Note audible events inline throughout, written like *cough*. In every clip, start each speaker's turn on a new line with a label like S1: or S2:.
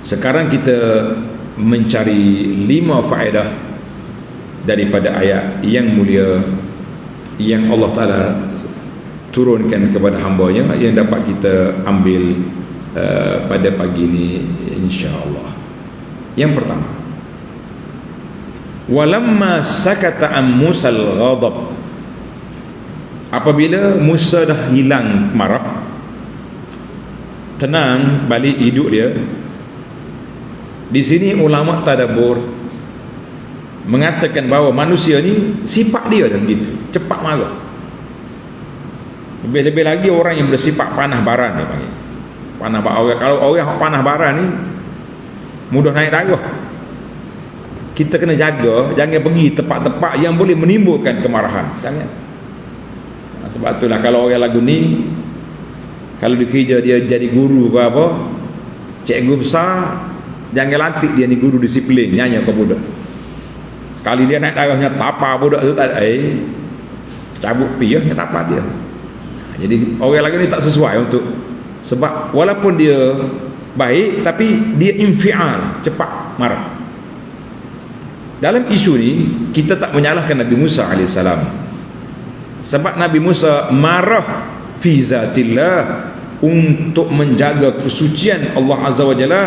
S1: sekarang kita mencari lima faedah daripada ayat yang mulia yang Allah Ta'ala turunkan kepada hambanya yang dapat kita ambil uh, pada pagi ini insyaAllah. Yang pertama walamma sakata an Musa al-ghadab apabila Musa dah hilang marah tenang balik hidup dia di sini ulama tadabbur mengatakan bahawa manusia ni sifat dia dah gitu, cepat marah. Lebih-lebih lagi orang yang bersifat panah baran dia panggil. Panah baran. Kalau orang panah baran ni mudah naik darah. Kita kena jaga jangan pergi tempat-tempat yang boleh menimbulkan kemarahan. Jangan. Sebab itulah kalau orang lagu ni kalau dia kerja dia jadi guru ke apa cikgu besar jangan lantik dia ni guru disiplin. Nyanyi ke budak. Sekali dia naik darahnya tapa budak tu tak eh cabut pi ya tapa dia. Jadi orang lagi ni tak sesuai untuk sebab walaupun dia baik tapi dia infial cepat marah. Dalam isu ni kita tak menyalahkan Nabi Musa AS sebab Nabi Musa marah fi zatillah untuk menjaga kesucian Allah Azza wa Jalla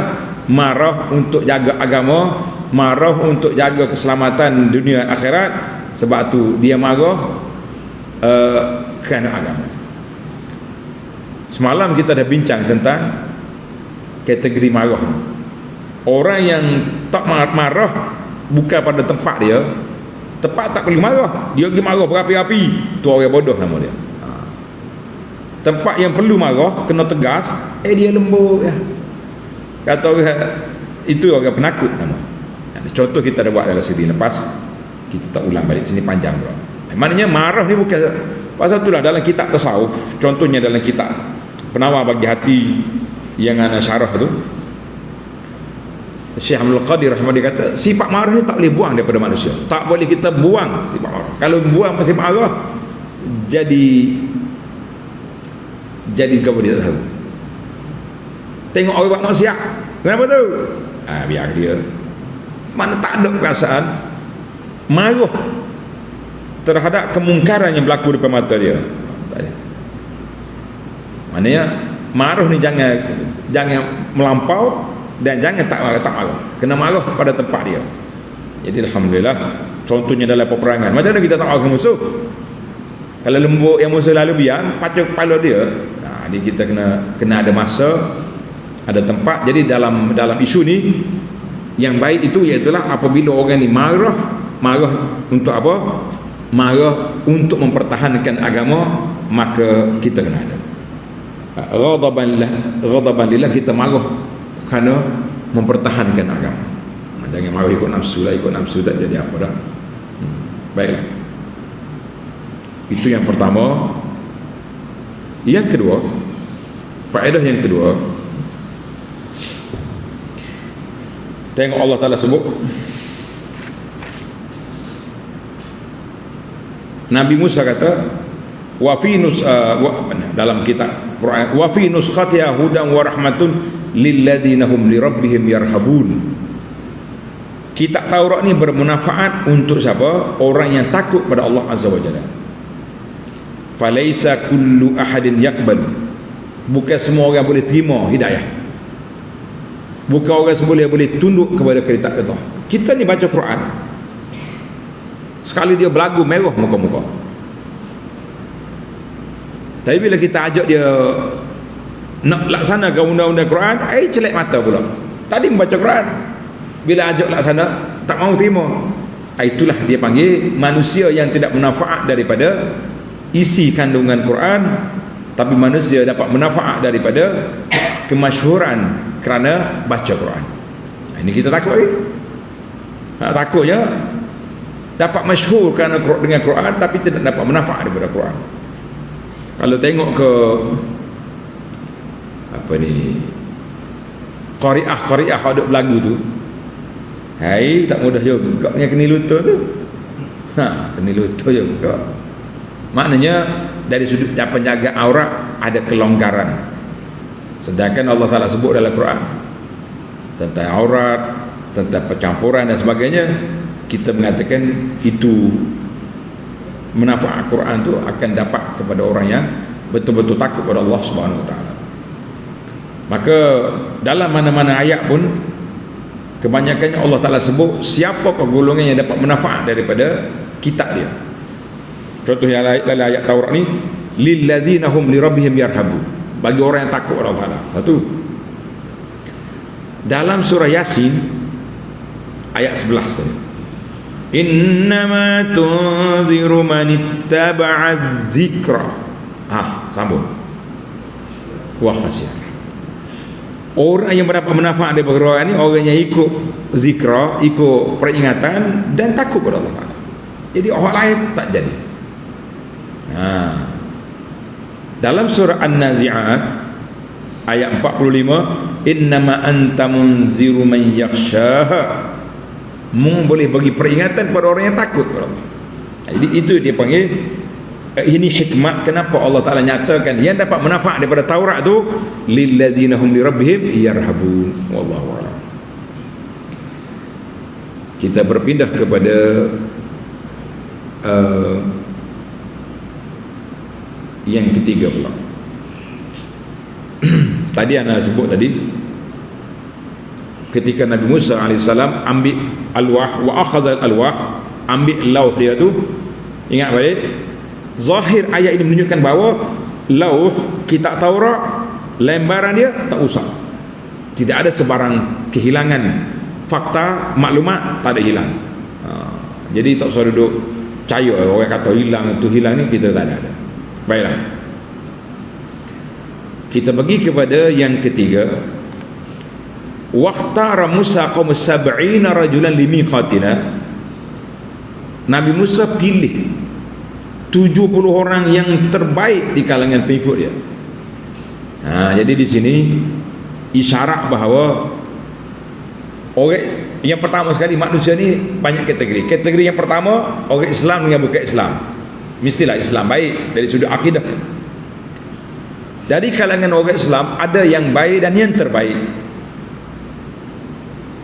S1: marah untuk jaga agama marah untuk jaga keselamatan dunia akhirat. Sebab tu dia marah uh, kerana agama. Semalam kita dah bincang tentang kategori marah. Orang yang tak marah bukan pada tempat dia tempat tak boleh marah dia pergi marah berapi-api tu orang bodoh nama dia. Tempat yang perlu marah kena tegas eh dia lembut ya kata orang itu orang penakut nama. Contoh kita ada buat dalam sini. Lepas kita tak ulang balik. Sini panjang bro. maknanya marah ni bukan pasal itulah dalam kitab tasawuf contohnya dalam kitab penawar bagi hati yang ana syarah tu Syekh Abdul Qadir rahimah dia kata sifat marah ni tak boleh buang daripada manusia. Tak boleh kita buang sifat marah. Kalau buang sifat marah jadi jadi kau dia tahu tengok orang buat maksiat. Kenapa tu? Ah biar dia mana tak ada perasaan? Marah terhadap kemungkaran yang berlaku depan mata dia. Maknanya marah ni jangan jangan melampau dan jangan tak marah tak marah kena marah pada tempat dia. Jadi Alhamdulillah contohnya dalam peperangan. Macam mana kita tak marah musuh? Kalau lembut yang musuh lalu biar pacuk kepala dia. Jadi kita kena kena ada masa ada tempat. Jadi dalam dalam isu ni yang baik itu iaitu apabila orang ni marah marah untuk apa? Marah untuk mempertahankan agama maka kita kena ada. Ghadaban lah ghadaban lillah kita marah kerana mempertahankan agama. Jangan marah ikut nafsu lah ikut nafsu tak jadi apa dah. Hmm. baiklah. Itu yang pertama. Yang kedua faedah yang kedua tengok Allah Taala sebut. Nabi Musa kata wa fi nus uh, wa, dalam kitab Quran wa fi nuskhatiha hudan wa rahmatun lil ladzina hum li rabbihim yarhabun. Kitab Taurat ni bermanfaat untuk siapa? Orang yang takut pada Allah Azza wa Jalla. Falaisa kullu ahadin yaqbal. Bukan semua orang boleh terima hidayah bukan orang semua boleh, boleh tunduk kepada kereta kita kita ni baca Quran. Sekali dia berlagu merah muka-muka. Tapi bila kita ajak dia nak laksanakan undang-undang Quran eh celek mata pula. Tadi membaca Quran. Bila ajak laksana tak mau terima. Eh, itulah dia panggil manusia yang tidak manfaat daripada isi kandungan Quran tapi manusia dapat manfaat daripada kemasyhuran kerana baca Quran. Ini kita takut lagi ha, takutnya dapat masyhur kerana dengan Quran tapi tidak dapat manfaat daripada Quran. Kalau tengok ke apa ni qariah qariah ada berlagu tu. Hai tak mudah juga kau punya keni lutut tu. Ha keni lutut juga maknanya dari sudut penjaga aurat ada kelonggaran sedangkan Allah Taala sebut dalam Quran tentang aurat tentang percampuran dan sebagainya kita mengatakan itu manfaat Al-Quran tu akan dapat kepada orang yang betul-betul takut kepada Allah Subhanahu Taala. Maka dalam mana-mana ayat pun kebanyakannya Allah Taala sebut siapa golongan yang dapat manfaat daripada kitab dia. Contoh yang dalam ayat Taurat ni lil ladzina hum li rabbihim yarhabu. Bagi orang yang takut Allah Taala. Satu. Dalam surah Yasin ayat 11 tadi. Innama tunziru man ittaba'a dzikra. Ah, sambung. Wah khasyah. Orang yang mendapat manfaat dari Quran ini orang yang ikut zikra, ikut peringatan dan takut kepada Allah Taala. Jadi orang lain tak jadi. Ha. Dalam surah An-Nazi'at ayat 45, innama anta munziru man yakhshaha Mung boleh bagi peringatan kepada orang yang takut kepada Allah. Jadi itu dia panggil eh, ini hikmat kenapa Allah Taala nyatakan yang dapat manfaat daripada Taurat tu lilladzina hum li rabbihim yarhabun wallahu a'lam. Kita berpindah kepada uh, yang ketiga pula. *clears throat* tadi anda sebut tadi ketika Nabi Musa AS ambil alwah wa akhazal alwah ambil lauh dia tu ingat balik zahir ayat ini menunjukkan bahawa lauh kitab Taurat lembaran dia tak usah tidak ada sebarang kehilangan fakta maklumat tak ada hilang ha, jadi tak usah duduk percaya orang kata hilang itu hilang ni kita tak ada, ada. Baiklah. Kita pergi kepada yang ketiga waqtara Musa qaum sab'ina rajulan limiqatina Nabi Musa pilih 70 orang yang terbaik di kalangan pengikut dia. Ha, jadi di sini isyarat bahawa orang yang pertama sekali manusia ni banyak kategori. Kategori yang pertama orang Islam dengan bukan Islam mestilah Islam baik dari sudut akidah. Dari kalangan orang Islam ada yang baik dan yang terbaik.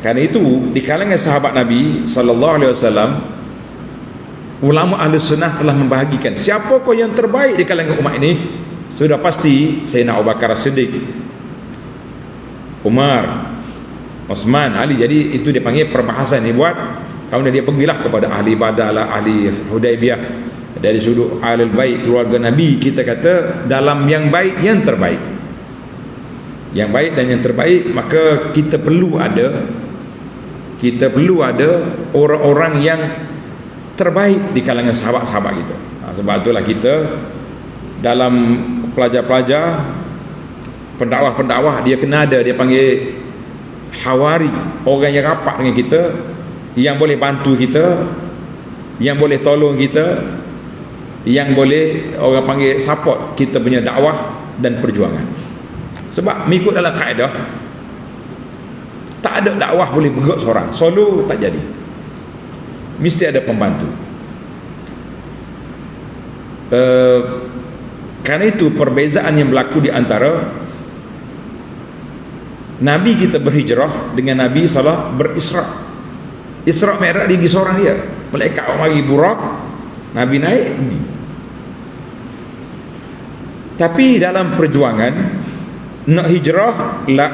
S1: Kerana itu di kalangan sahabat Nabi sallallahu alaihi wasallam ulama ahli sunnah telah membahagikan siapa kau yang terbaik di kalangan umat ini? Sudah pasti Sayyidina Abu Bakar Siddiq Umar Osman Ali. Jadi itu dia panggil perbahasan ni buat kemudian dia pergilah kepada ahli ibadah lah ahli Hudaibiyah dari sudut ahli baik keluarga Nabi kita kata dalam yang baik yang terbaik. Yang baik dan yang terbaik maka kita perlu ada kita perlu ada orang-orang yang terbaik di kalangan sahabat-sahabat kita. Ha, sebab itulah kita dalam pelajar-pelajar pendakwah-pendakwah dia kena ada dia panggil hawari orang yang rapat dengan kita yang boleh bantu kita yang boleh tolong kita yang boleh orang panggil support kita punya dakwah dan perjuangan. Sebab mengikut dalam kaedah tak ada dakwah boleh bergerak seorang. Solo tak jadi. Mesti ada pembantu. Uh, kerana itu perbezaan yang berlaku di antara Nabi kita berhijrah dengan Nabi salah berisra. Isra Mi'raj dia pergi seorang dia. Malaikat mari burak Nabi naik tapi dalam perjuangan nak hijrah lah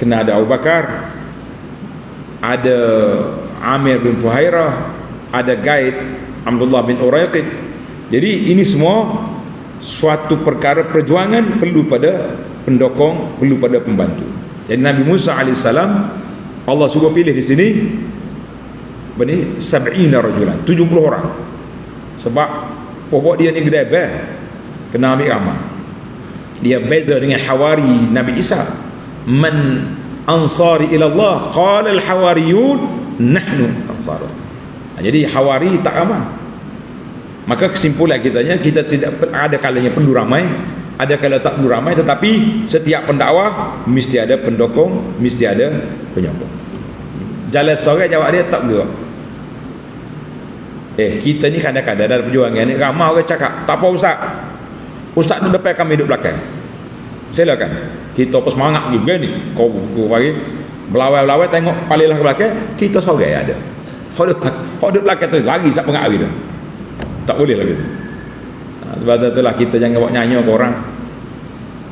S1: kena ada Abu Bakar ada Amir bin Fuhairah ada guide Abdullah bin Uraiqid jadi ini semua suatu perkara perjuangan perlu pada pendokong perlu pada pembantu. Jadi Nabi Musa AS Allah suruh pilih di sini bani sab'ina rajulan 70 orang. Sebab pokok dia ni gede bah kena ambil ramah dia beza dengan hawari Nabi Isa. Man ansari ila Allah qala al hawariyun nahnu ansar ha, jadi hawari tak ramai maka kesimpulan kitanya kita tidak ada kalanya perlu ramai. Ada kala tak perlu ramai tetapi setiap pendakwah mesti ada pendukung mesti ada penyokong. Jalan sore jawab dia tak gerak. Eh kita ni kadang-kadang dalam perjuangan ni ramai orang cakap tak apa ustaz ustaz tu depan kami duduk belakang silakan kita apa semangat juga ni kau kau bagi Belawai-belawai tengok palilah ke belakang, kita sorang ada. Hodok hodok belakang tu lagi sak pengawi tu. Tak boleh lagi. Ha, sebab itulah kita jangan buat nyanyi ke orang.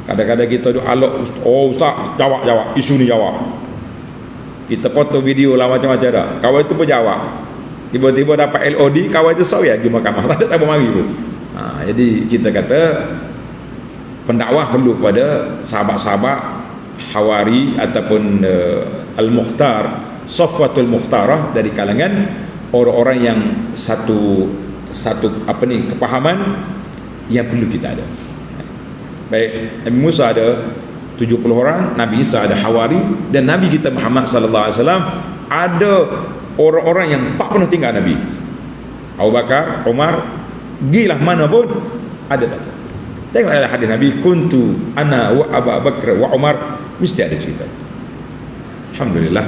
S1: Kadang-kadang kita duk alok, oh ustaz, jawab jawab, isu ni jawab. Kita foto video lah macam-macam dah. Kawan itu pun jawab. Tiba-tiba dapat LOD, kawan itu sorry lagi mahkamah. *laughs* Tak ada tak mari pun. Ha, jadi kita kata pendakwah perlu kepada sahabat-sahabat hawari ataupun uh, al-mukhtar safwatul mukhtarah dari kalangan orang-orang yang satu satu apa ni kepahaman yang perlu kita ada. Baik Nabi Musa ada 70 orang Nabi Isa ada hawari dan Nabi kita Muhammad sallallahu alaihi wasallam ada orang-orang yang tak pernah tinggal Nabi. Abu Bakar Umar gilah mana pun ada datang Tengok dalam hadis Nabi kuntu ana wa Abu Bakar wa Umar mesti ada cerita. Alhamdulillah.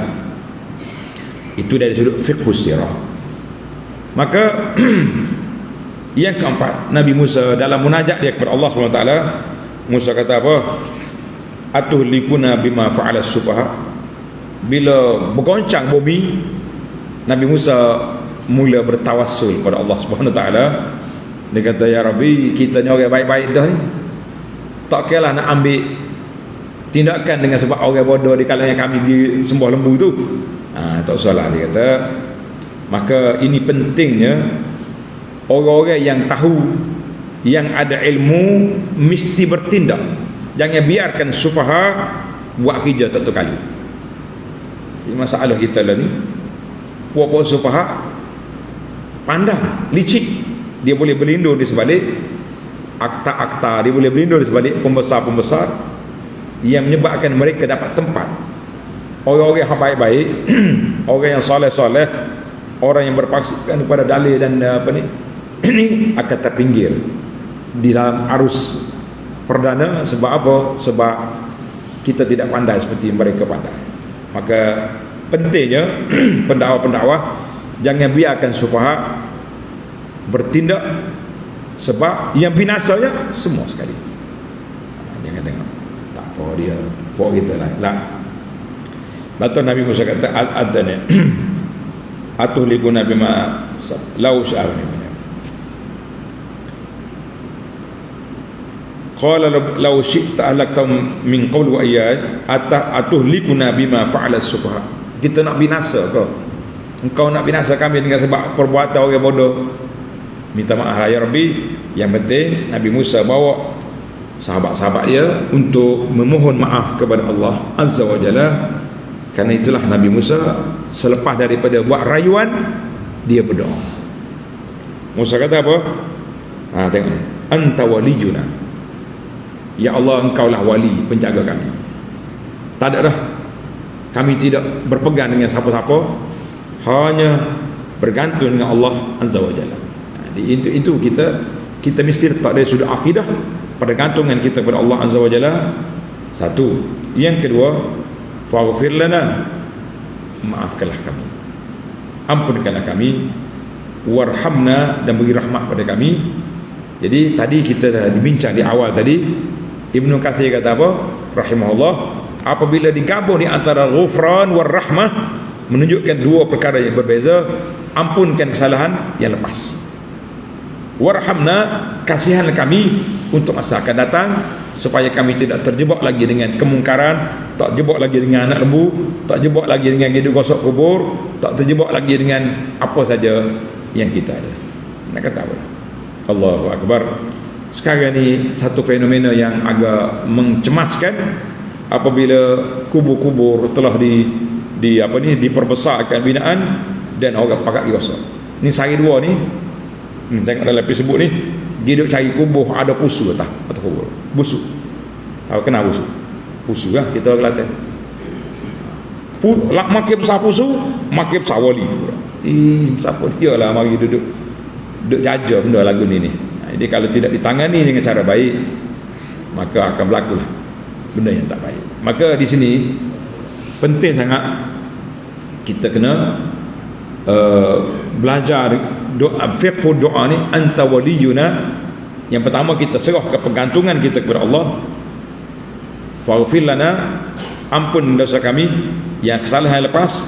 S1: Itu dari sudut fiqh sirah. Maka *clears throat* yang keempat Nabi Musa dalam munajat dia kepada Allah SWT Musa kata apa atuh likuna bima fa'ala subaha bila bergoncang bumi Nabi Musa mula bertawassul kepada Allah Subhanahu taala dia kata ya Rabbi kita ni orang baik-baik dah ni. Tak kira nak ambil tindakan dengan sebab orang bodoh di kalangan kami di sembah lembu tu. Ha, tak salah dia kata. Maka ini pentingnya orang-orang yang tahu yang ada ilmu mesti bertindak. Jangan biarkan sufaha buat kerja tak kali ini masalah kita lah ni. Puak-puak sufaha pandang licik dia boleh berlindung di sebalik akta-akta dia boleh berlindung di sebalik pembesar-pembesar yang menyebabkan mereka dapat tempat. Orang-orang yang baik-baik *clears throat* orang yang soleh-soleh orang yang berpaksikan kepada dalil dan uh, apa ni *clears throat* ini akan terpinggir di dalam arus perdana sebab apa? Sebab kita tidak pandai seperti mereka pandai. Maka pentingnya *clears throat* pendakwa-pendakwa jangan biarkan supaya bertindak sebab yang binasanya semua sekali. Jangan tengok. Tak apa dia pok kita lah. Lah. Batu Nabi Musa kata ada ni *clears throat* atuh liku Nabi ma lau sya'ar ni Qala law syi'ta alaktam min qawl wa ayat atah atuh liku nabi ma fa'ala subha kita nak binasa kau. Engkau nak binasa kami dengan sebab perbuatan orang bodoh minta maaf ya Rabbi. Yang penting Nabi Musa bawa sahabat-sahabat dia untuk memohon maaf kepada Allah Azza wa Jalla. Kerana itulah Nabi Musa selepas daripada buat rayuan dia berdoa. Musa kata apa? Ha, tengok ni. Anta waliyuna ya Allah engkau lah wali penjaga kami. Tak ada dah. Kami tidak berpegang dengan siapa-siapa. Hanya bergantung dengan Allah Azza wa Jalla itu itu kita kita mesti letak dari sudut akidah pada gantungan kita kepada Allah Azza wa Jalla. Satu. Yang kedua faghfir lana. Maafkanlah kami. Ampunkanlah kami. Warhamna dan beri rahmat pada kami. Jadi tadi kita dah dibincang di awal tadi Ibnu Katsir kata apa? Rahimahullah apabila digabung di antara ghufran war rahmah menunjukkan dua perkara yang berbeza ampunkan kesalahan yang lepas warhamna kasihan kami untuk masa akan datang supaya kami tidak terjebak lagi dengan kemungkaran tak terjebak lagi dengan anak lembu tak terjebak lagi dengan gidu gosok kubur tak terjebak lagi dengan apa saja yang kita ada. Nak kata apa? Allahu Akbar. Sekarang ni satu fenomena yang agak mencemaskan apabila kubur-kubur telah di di apa ni diperbesarkan binaan dan orang pakai gosok. Ni sehari dua ni hmm, tengok dalam Facebook ni. Dia duduk cari kubur ada pusu tak? Atau kubur? Busuk. Tahu kenapa busuk pusu kan kita orang Kelantan. Lak makin besar pusu makin besar wali eh siapa dia lah mari duduk duduk jaja benda lagu ni ni. Ha, jadi kalau tidak ditangani dengan cara baik maka akan berlaku lah benda yang tak baik. Maka di sini penting sangat kita kena uh, belajar doa fiqh doa ni anta waliyuna. Yang pertama kita serah ke pergantungan kita kepada Allah. Faghfir lana ampun dosa kami. Yang kesalahan lepas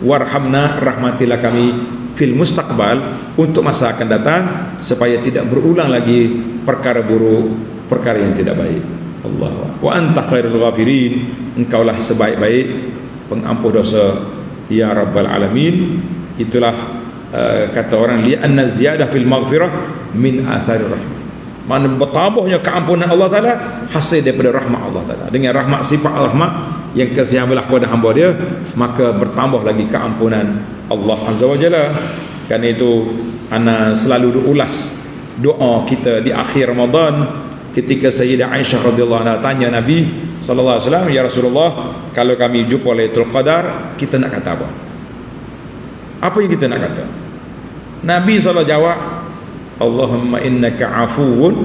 S1: warhamna rahmatilah kami fil mustaqbal untuk masa akan datang supaya tidak berulang lagi perkara buruk perkara yang tidak baik. Allah wa anta khairul ghafirin. Engkaulah sebaik-baik pengampuh dosa. Ya rabbal alamin. Itulah uh, kata orang li anna ziyadah fil maghfirah min athari rahmah. Mana bertambahnya keampunan Allah Ta'ala hasil daripada rahmat Allah Ta'ala. Dengan rahmat sifat rahmat yang kasih belah pada hamba dia maka bertambah lagi keampunan Allah Azza wa Jalla. Kerana itu ana selalu ulas doa kita di akhir Ramadan ketika Sayyidah Aisyah radhiyallahu anha tanya Nabi sallallahu alaihi wasallam ya Rasulullah kalau kami jumpa Lailatul Qadar kita nak kata apa apa yang kita nak kata? Nabi sallallahu jawab Allahumma innaka afuwun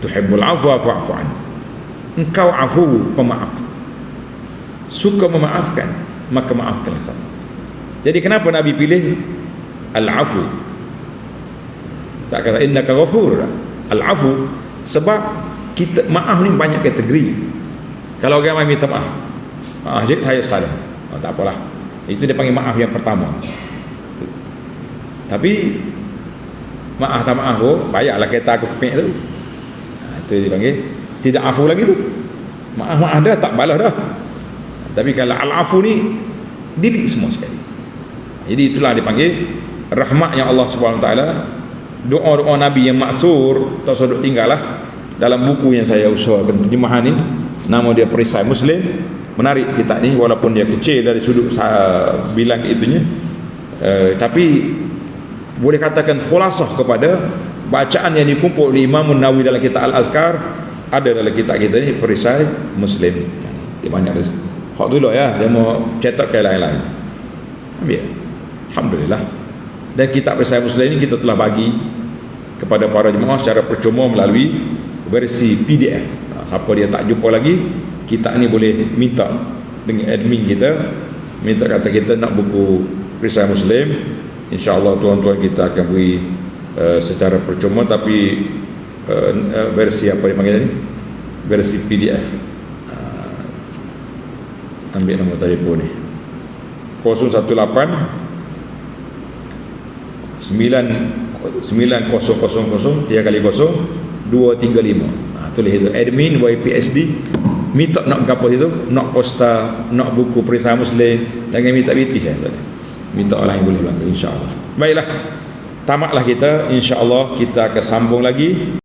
S1: tuhibbul afwa fa'fu engkau afu pemaaf. Suka memaafkan maka maafkanlah saya jadi kenapa Nabi pilih al-afu? Tak kata innaka ghafur al-afu sebab kita maaf ni banyak kategori. Kalau orang mai minta maaf je saya salah. Oh, tak apalah itu dia panggil maaf yang pertama. Tapi maaf tak maaf oh, bayarlah kereta aku kepek tu. Ha, itu dia panggil. Tidak afu lagi tu. Maaf maaf dah tak balas dah. Tapi kalau al-afu ni delete semua sekali. Jadi itulah dipanggil rahmatnya Allah Subhanahu taala doa-doa nabi yang maksur tak usah duk tinggallah. Dalam buku yang saya usahakan terjemahan ni nama dia perisai muslim menarik kitab ni walaupun dia kecil dari sudut bilang itunya. Uh, tapi boleh katakan khulasah kepada bacaan yang dikumpul oleh Imam Nawawi dalam kitab Al-Azkar ada dalam kitab kita ni perisai muslim. Dia banyak ada hak dulu ya dia mau cetak ke lain-lain. Ambil Alhamdulillah. Dan kitab perisai muslim ini kita telah bagi kepada para jemaah secara percuma melalui versi PDF ha, siapa dia tak jumpa lagi kita ni boleh minta dengan admin kita minta kata kita nak buku perisai muslim. insyaAllah tuan-tuan kita akan beri uh, secara percuma tapi uh, uh, versi apa dia panggil ni? Versi PDF uh, ambil nombor telefon ni. 018 sembilan sembilan kosong kosong kosong tiga kali kosong dua tiga lima. Ha, tulis itu. Admin YPSD minta nak apa itu nak posta nak buku perisai muslim jangan minta biti ya, minta orang yang boleh belakang insyaAllah baiklah tamatlah kita insyaAllah kita akan sambung lagi